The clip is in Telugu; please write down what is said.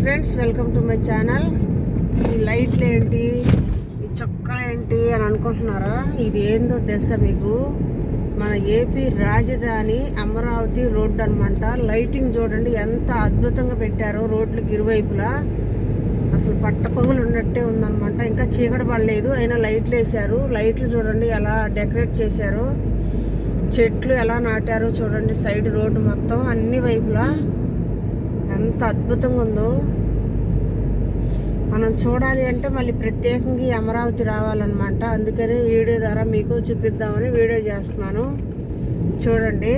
Friends welcome to my channel. ఈ లైట్లు ఏంటి? ఈ చొక్కా ఏంటి అని అనుకుంటున్నారా? ఇది ఏందో తెలుసా మీకు? మన ఏపీ రాజధాని అమరావతి రోడ్డు అనమాట లైటింగ్ చూడండి ఎంత అద్భుతంగా పెట్టారో రోడ్లకు ఇరువైపులా. అసలు పట్టపగులు ఉన్నట్టే ఉందన్నమాట. ఇంకా చీకటి పడలేదు అయినా లైట్లు వేశారు. లైట్లు చూడండి ఎలా డెకరేట్ చేశారు. చెట్లు ఎలా నాటారో చూడండి సైడ్ రోడ్డు మొత్తం అన్ని వైపులా. ఎంత అద్భుతంగా ఉందో. మనం చూడాలి అంటే మళ్ళీ ప్రత్యేకంగా ఈ అమరావతి రావాలన్నమాట. అందుకని వీడియో ద్వారా మీకు చూపిద్దామని వీడియో చేస్తున్నాను. చూడండి.